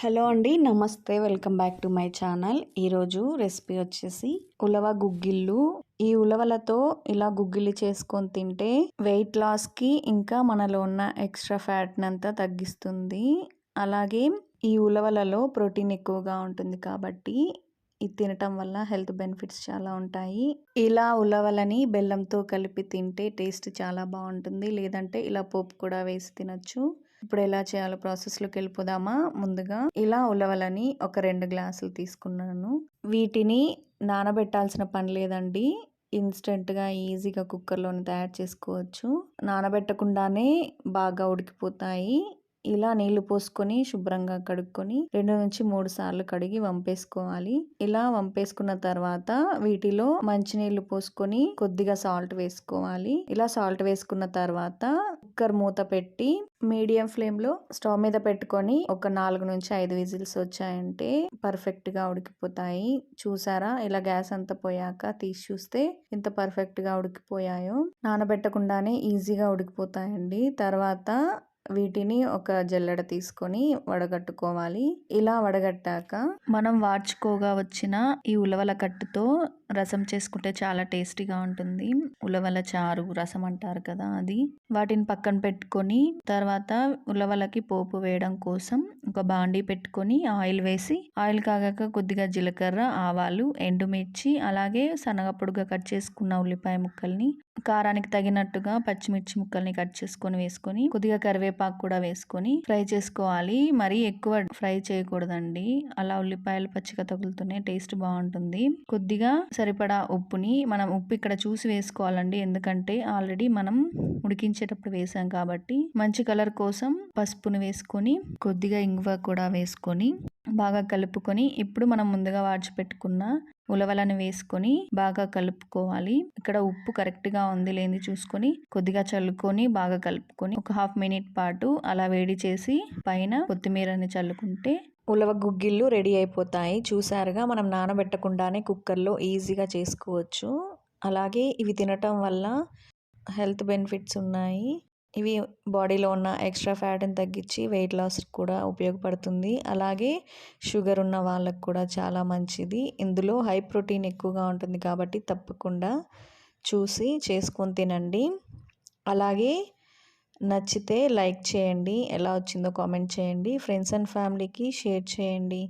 Hello అండి నమస్తే welcome back to my channel. ఈరోజు రెసిపీ వచ్చేసి ఉలవ గుగ్గిళ్ళు. ఈ ఉలవలతో ఇలా గుగ్గిళ్ళు చేసుకొని తింటే వెయిట్ లాస్కి ఇంకా మనలో ఉన్న ఎక్స్ట్రా ఫ్యాట్ని అంతా తగ్గిస్తుంది. అలాగే ఈ ఉలవలలో ప్రోటీన్ ఎక్కువగా ఉంటుంది కాబట్టి ఇది తినటం వల్ల హెల్త్ బెనిఫిట్స్ చాలా ఉంటాయి. ఇలా ఉలవలని బెల్లంతో కలిపి తింటే టేస్ట్ చాలా బాగుంటుంది. లేదంటే ఇలా పోపు కూడా వేసి తినచ్చు. ఇప్పుడు ఎలా చేయాలో ప్రాసెస్లోకి వెళ్ళిపోదామా? ముందుగా ఇలా ఉలవలని ఒక రెండు గ్లాసులు తీసుకున్నాను. వీటిని నానబెట్టాల్సిన పని లేదండి. ఇన్స్టెంట్గా ఈజీగా కుక్కర్లోని తయారు చేసుకోవచ్చు. నానబెట్టకుండానే బాగా ఉడికిపోతాయి. ఇలా నీళ్ళు పోసుకొని శుభ్రంగా కడుక్కొని రెండు నుంచి మూడు సార్లు కడిగి వంపేసుకోవాలి. ఇలా వంపేసుకున్న తర్వాత వీటిలో మంచినీళ్ళు పోసుకొని కొద్దిగా సాల్ట్ వేసుకోవాలి. ఇలా సాల్ట్ వేసుకున్న తర్వాత కుక్కర్ మూత పెట్టి మీడియం ఫ్లేమ్లో స్టవ్ మీద పెట్టుకొని ఒక నాలుగు నుంచి ఐదు విజిల్స్ వచ్చాయంటే పర్ఫెక్ట్గా ఉడికిపోతాయి. చూసారా? ఇలా గ్యాస్ అంతా పోయాక తీసి చూస్తే ఎంత పర్ఫెక్ట్గా ఉడికిపోయాయో. నానబెట్టకుండానే ఈజీగా ఉడికిపోతాయండి. తర్వాత వీటిని ఒక జల్లెడ తీసుకొని వడగట్టుకోవాలి. ఇలా వడగట్టాక మనం వాడ్చుకోగా వచ్చిన ఈ ఉలవల కట్టుతో రసం చేసుకుంటే చాలా టేస్టీగా ఉంటుంది. ఉలవల చారు రసం అంటారు కదా అది. వాటిని పక్కన పెట్టుకొని తర్వాత ఉలవలకి పోపు వేయడం కోసం ఒక బాండీ పెట్టుకొని ఆయిల్ వేసి ఆయిల్ కాగాక కొద్దిగా జీలకర్ర ఆవాలు ఎండుమిర్చి అలాగే సన్నగపొడుగా కట్ చేసుకున్న ఉల్లిపాయ ముక్కల్ని కారానికి తగినట్టుగా పచ్చిమిర్చి ముక్కల్ని కట్ చేసుకొని వేసుకొని కొద్దిగా కరివేపాకు కూడా వేసుకొని ఫ్రై చేసుకోవాలి. మరీ ఎక్కువ ఫ్రై చేయకూడదండి. అలా ఉల్లిపాయలు పచ్చిగా తగులుతూనే టేస్ట్ బాగుంటుంది. కొద్దిగా సరిపడా ఉప్పుని మనం ఉప్పు ఇక్కడ చూసి వేసుకోవాలండి. ఎందుకంటే ఆల్రెడీ మనం ఉడికించేటప్పుడు వేసాం కాబట్టి మంచి కలర్ కోసం పసుపుని వేసుకొని కొద్దిగా ఇంగువ కూడా వేసుకొని బాగా కలుపుకొని ఇప్పుడు మనం ముందుగా వాడ్చి పెట్టుకున్న ఉలవలను వేసుకొని బాగా కలుపుకోవాలి. ఇక్కడ ఉప్పు కరెక్ట్గా ఉంది లేని చూసుకొని కొద్దిగా చల్లుకొని బాగా కలుపుకొని ఒక హాఫ్ మినిట్ పాటు అలా వేడి చేసి పైన కొత్తిమీరని చల్లుకుంటే ఉలవ గుగ్గిళ్ళు రెడీ అయిపోతాయి. చూసారుగా మనం నానబెట్టకుండానే కుక్కర్లో ఈజీగా చేసుకోవచ్చు. అలాగే ఇవి తినటం వల్ల హెల్త్ బెనిఫిట్స్ ఉన్నాయి. ఇవి బాడీలో ఉన్న ఎక్స్ట్రా ఫ్యాట్ని తగ్గించి వెయిట్ లాస్ కూడా ఉపయోగపడుతుంది. అలాగే షుగర్ ఉన్న వాళ్ళకు కూడా చాలా మంచిది. ఇందులో హై ప్రోటీన్ ఎక్కువగా ఉంటుంది కాబట్టి తప్పకుండా చూసి చేసుకొని తినండి. అలాగే నచ్చితే లైక్ చేయండి. ఎలా వచ్చిందో కామెంట్ చేయండి. ఫ్రెండ్స్ అండ్ ఫ్యామిలీకి షేర్ చేయండి.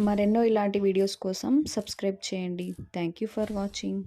మరెన్నో ఇలాంటి వీడియోస్ కోసం సబ్స్క్రైబ్ చేయండి. Thank you for watching.